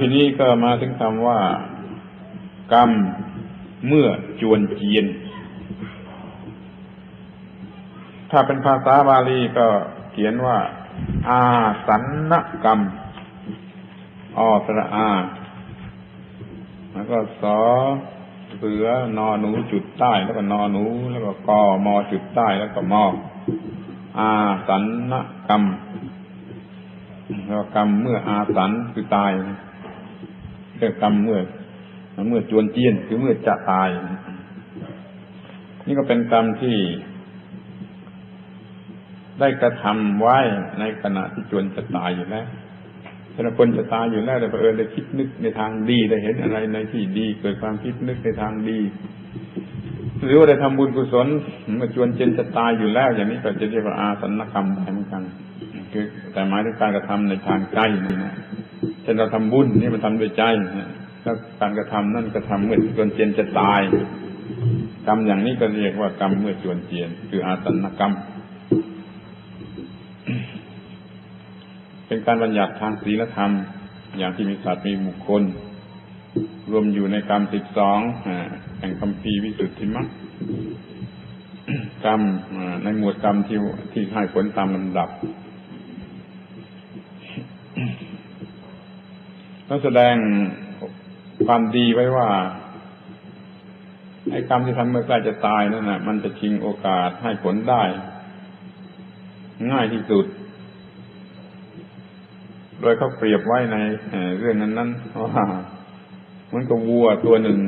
ทีนี้ก็มาถึงคำว่า กรรมเมื่อจวนเจียน ถ้าเป็นภาษาบาลีก็เขียนว่า อาสันนกรรม อสระอา แล้วก็สอเสือนอหนูจุดใต้ แล้วก็นอหนู แล้วก็กอมอจุดใต้แล้วก็มออาสันนกรรมแล้วกรรมเมื่ออาสันคือตาย เรียกกรรมเมื่อเมื่อจวนเจียนคือเมื่อจะตาย นี่ก็เป็นกรรมที่ได้กระทำไว้ในขณะที่จวนจะตายอยู่แล้วถ้าคนจะตายอยู่แล้วแต่เผอิญได้คิดนึกในทางดีได้เห็นอะไรในที่ดีเกิดความคิดนึกในทางดี หรือว่าได้ทำบุญกุศลเมื่อจวนเจนจะตายอยู่แล้ว อย่างนี้ก็จะเรียกว่าอาสันนกรรมเหมือนกันคือแต่หมายถึงการกระทำในทางใจนี่นะ เช่นเราทำบุญนี่มันทำด้วยใจแล้วการกระทำนั่นกระทำเมื่อจวนเจนจะตาย กรรมอย่างนี้ก็เรียกว่ากรรมเมื่อจวนเจียน คืออาสนนกรรม เป็นการบัญญัติทางศีลธรรม อย่างที่มีสัตว์มีบุคคล รวมอยู่ในกรรมสิบสองแห่งคำพีวิสุทธิมรรคกรรมในหมวดกรรมที่ที่ให้ผลตามลำดับ ต้องแสดงความดีไว้ว่าไอ้กรรมที่ทำเมื่อใกล้จะตายนั่นนะมันจะชิงโอกาสให้ผลได้ ง่ายที่สุด โดยเขาเปรียบไว้ในเรื่องนั้นนั้นว่ามันก็วัวตัวหนึ่ง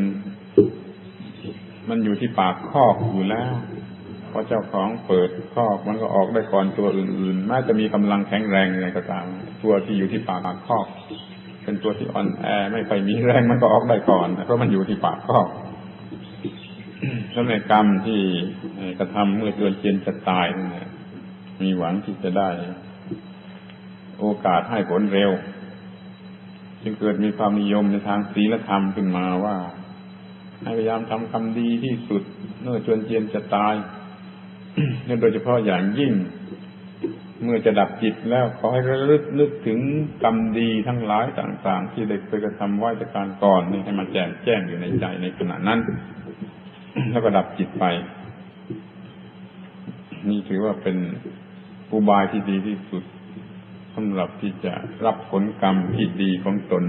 มันอยู่ที่ปากคอกอยู่แล้วพอเจ้าของเปิดคอก มันก็ออกได้ก่อนตัวอื่นๆแม้จะมีกำลังแข็งแรงอะไรก็ตาม ตัวที่อยู่ที่ปากคอก เป็นตัวที่อ่อนแอไม่ค่อยมีแรงมันก็ออกได้ก่อนเพราะมันอยู่ที่ปากคอกแล้วในกรรมที่กระทำเมื่อจวนเจียนจะตายเนี่ยมีหวังที่จะได้ โอกาสให้ผลเร็ว จึงเกิดมีความนิยมในทางศีลธรรมขึ้นมาว่าให้พยายามทำคำดีที่สุดเมื่อจวนเจียนจะตายโดยเฉพาะอย่างยิ่ง เมื่อจะดับจิตแล้วขอให้ระลึกนึกถึงกรรมดีทั้งหลายต่าง ๆ ที่ได้เคยกระทำไว้จากการก่อนนี่ให้มันแจ่มแจ้งอยู่ในใจในขณะนั้น แล้วก็ดับจิตไป นี่ถือว่าเป็นอุบายที่ดีที่สุดสำหรับที่จะรับผลกรรมที่ดีของตน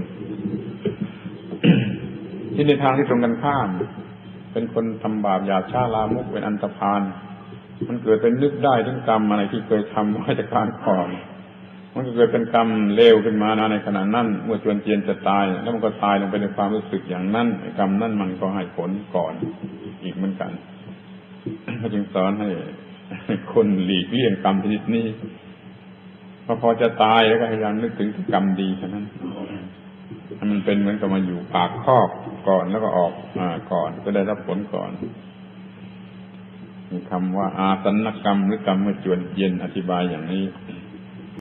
ที่ในทางที่ตรงกันข้าม เป็นคนทำบาปหยาช้าลามุกเป็นอันตรพาน มันเกิดเป็นนึกได้ถึงกรรมอะไรที่เคยทำไว้จากการก่อน มันก็เกิดเป็นกรรมเลวขึ้นมาในขณะนั้นเมื่อจวนเจียนจะตาย แล้วมันก็ตายลงไปในความรู้สึกอย่างนั้นกรรมนั้นมันก็ให้ผลก่อนอีกเหมือนกันเขาจึงสอนให้คนหลีกเลี่ยงกรรมชนิดนี้พอพอจะตายแล้วก็พยายามนึกถึงกรรมดีเท่านั้นมันเป็นเหมือนกับมาอยู่ปากคอกก่อนแล้วก็ออกมาก่อนก็ได้รับผลก่อน คำว่าอาสนนกรรมหรือกรรมเมื่อจวนเย็นอธิบายอย่างนี้